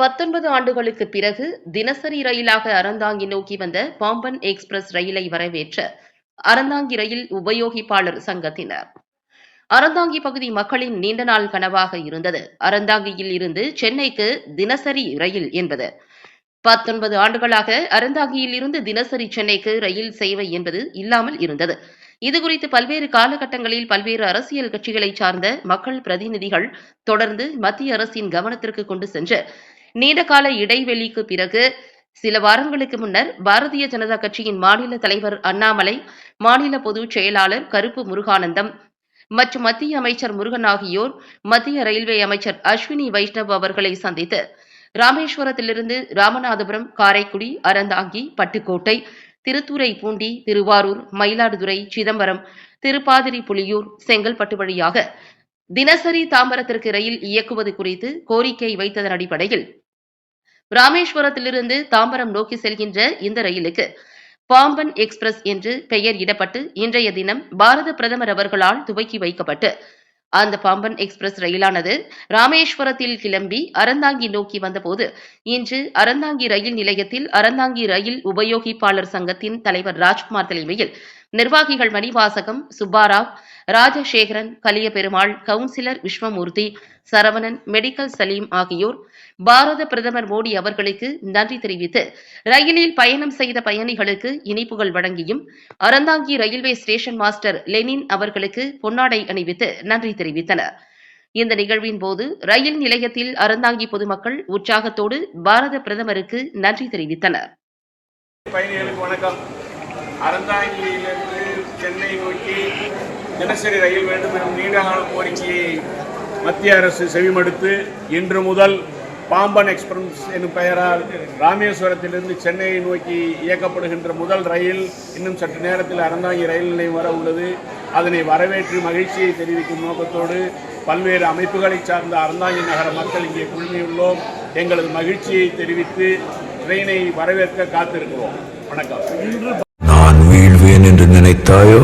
பத்தொன்பது ஆண்டுகளுக்கு பிறகு தினசரி ரயிலாக அறந்தாங்கி நோக்கி வந்த பாம்பன் எக்ஸ்பிரஸ் ரயிலை வரவேற்ற அறந்தாங்கி ரயில் உபயோகிப்பாளர் சங்கத்தினர். அறந்தாங்கி பகுதி மக்களின் நீண்ட நாள் கனவாக இருந்தது. அறந்தாங்கியில் இருந்து சென்னைக்கு தினசரி ரயில் என்பது பத்தொன்பது ஆண்டுகளாக அறந்தாங்கியில் இருந்து தினசரி சென்னைக்கு ரயில் சேவை என்பது இல்லாமல் இருந்தது. இதுகுறித்து பல்வேறு காலகட்டங்களில் பல்வேறு அரசியல் கட்சிகளைச் சார்ந்த மக்கள் பிரதிநிதிகள் தொடர்ந்து மத்திய அரசின் கவனத்திற்கு கொண்டு சென்று நீண்டகால இடைவெளிக்கு பிறகு சில வாரங்களுக்கு முன்னர் பாரதிய ஜனதா கட்சியின் மாநில தலைவர் அண்ணாமலை மாநில பொதுச் செயலாளர் கருப்பு முருகானந்தம் மற்றும் மத்திய அமைச்சர் முருகன் ஆகியோர் மத்திய ரயில்வே அமைச்சர் அஸ்வினி வைஷ்ணவ் அவர்களை சந்தித்து ராமேஸ்வரத்திலிருந்து ராமநாதபுரம் காரைக்குடி அறந்தாங்கி பட்டுக்கோட்டை திருத்துறை பூண்டி திருவாரூர் மயிலாடுதுறை சிதம்பரம் திருப்பாதிரி புலியூர் செங்கல்பட்டு வழியாக தினசரி தாம்பரத்திற்கு ரயில் இயக்குவது குறித்து கோரிக்கை வைத்ததன் அடிப்படையில் ராமேஸ்வரத்திலிருந்து தாம்பரம் நோக்கி செல்கின்ற இந்த ரயிலுக்கு பாம்பன் எக்ஸ்பிரஸ் என்று பெயர் இடப்பட்டு இன்றைய தினம் பாரத பிரதமர் அவர்களால் துவக்கி வைக்கப்பட்டு. அந்த பாம்பன் எக்ஸ்பிரஸ் ரயிலானது ராமேஸ்வரத்தில் கிளம்பி அறந்தாங்கி நோக்கி வந்தபோது இன்று அறந்தாங்கி ரயில் நிலையத்தில் அறந்தாங்கி ரயில் உபயோகிப்பாளர் சங்கத்தின் தலைவர் ராஜ்குமார் தலைமையில் நிர்வாகிகள் மணிவாசகம் சுப்பாராவ் ராஜசேகரன் கலியபெருமாள் கவுன்சிலர் விஸ்வமூர்த்தி சரவணன் மெடிக்கல் சலீம் ஆகியோர் பாரத பிரதமர் மோடி அவர்களுக்கு நன்றி தெரிவித்து ரயிலில் பயணம் செய்த பயணிகளுக்கு இனிப்புகள் வழங்கியும் Aranthangi railway station master Lenin அவர்களுக்கு பொன்னாடை அணிவித்து நன்றி தெரிவித்தனர். இந்த நிகழ்வின் போது ரயில் நிலையத்தில் அறந்தாங்கி பொதுமக்கள் உற்சாகத்தோடு பாரத பிரதமருக்கு நன்றி தெரிவித்தனர். பயணிகளுக்கு வணக்கம். அறந்தாங்கிலிருந்து சென்னை நோக்கி தினசரி ரயில் வேண்டும் எனும் நீண்டகால கோரிக்கையை மத்திய அரசு செவிமடுத்து இன்று முதல் பாம்பன் எக்ஸ்பிரஸ் எனும் பெயரால் ராமேஸ்வரத்திலிருந்து சென்னையை நோக்கி இயக்கப்படுகின்ற முதல் ரயில் இன்னும் சற்று நேரத்தில் அறந்தாங்கி ரயில் நிலையம் வர உள்ளது. அதனை வரவேற்று மகிழ்ச்சியை தெரிவிக்கும் நோக்கத்தோடு பல்வேறு அமைப்புகளைச் சார்ந்த அறந்தாங்கி நகர மக்கள் இங்கே குழுமியுள்ளோம். எங்களது மகிழ்ச்சியை தெரிவித்து ட்ரெயினை வரவேற்க காத்திருக்கிறோம். வணக்கம். என்று நினைத்தாயோ?